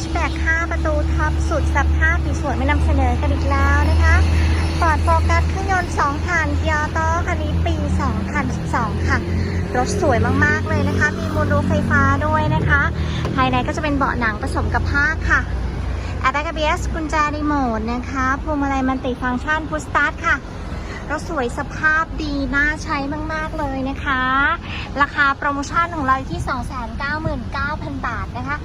ชแบ็ก5ประตูท็อปสุดสภาพสวยไม่นำเสนอกันอีกแล้วนะคะฟอร์ดโฟกัสเครื่องยนต์2คันเกียร์โตคันนี้ปี2012 ค่ะ รถสวยมากๆเลยนะคะ มีมูลรูไฟฟ้าด้วยนะคะ ภายในก็จะเป็นเบาะหนังผสมกับผ้าค่ะแอร์แบ็กเบียสกุญแจรีโมทนะคะพวงมาลัยมันติฟังก์ชันพุชสตาร์ทค่ะ รถสวยสภาพดี น่าใช้มาก ๆ เลยนะคะ ราคาโปรโมชั่นของเราอยู่ที่ 299,000 บาทนะคะ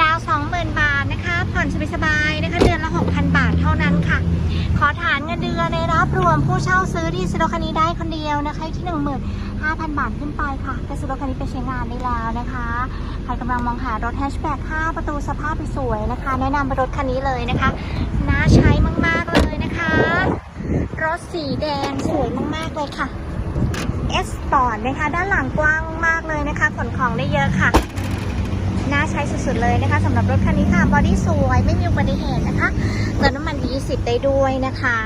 ดาว 20,000 บาทนะคะ ผ่อนสบายๆนะคะ เดือนละ 6,000 บาทเท่านั้นค่ะ ขอฐานเงินเดือนในรับรวมผู้เช่าซื้อที่ซื้อรถคันนี้ได้คนเดียวนะคะที่ 15,000 บาทขึ้นไปค่ะก็ซื้อรคันนี้ไปใช้งานได้แล้วนะคะใครกำลังมองหารถแฮชแบ็ก5ประตูสภาพสวยนะคะ แนะนำเป็นรถคันนี้เลยนะคะ น่าใช้มากๆเลยนะคะ รถ สีแดงสวยมากๆเลยค่ะ S Sport นะคะ ด้านหลังกว้างมากเลยนะคะ ขนของได้เยอะค่ะ น่าใช้สุดๆเลยนะคะสำหรับรถคันนี้ค่ะ บอดี้สวย ไม่มีอุบัติเหตุนะคะเติมน้ำมันดีสิบได้ด้วยนะคะ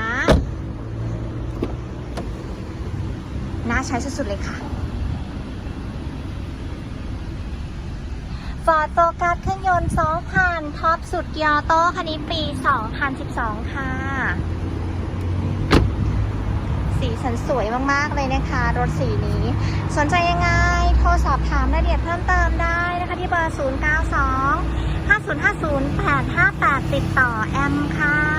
น่าใช้สุดๆเลยค่ะ Ford Focus เครื่องยนต์ 2,000 ท็อปสุดเกียร์โตคันนี้ปี 2012 ค่ะ สันสวยมากๆเลยนะคะ รถสีนี้ สนใจยังไง โทรสอบถามรายละเอียดเพิ่มเติมได้นะคะที่เบอร์ 092 5050 858 ติดต่อแอมค่ะ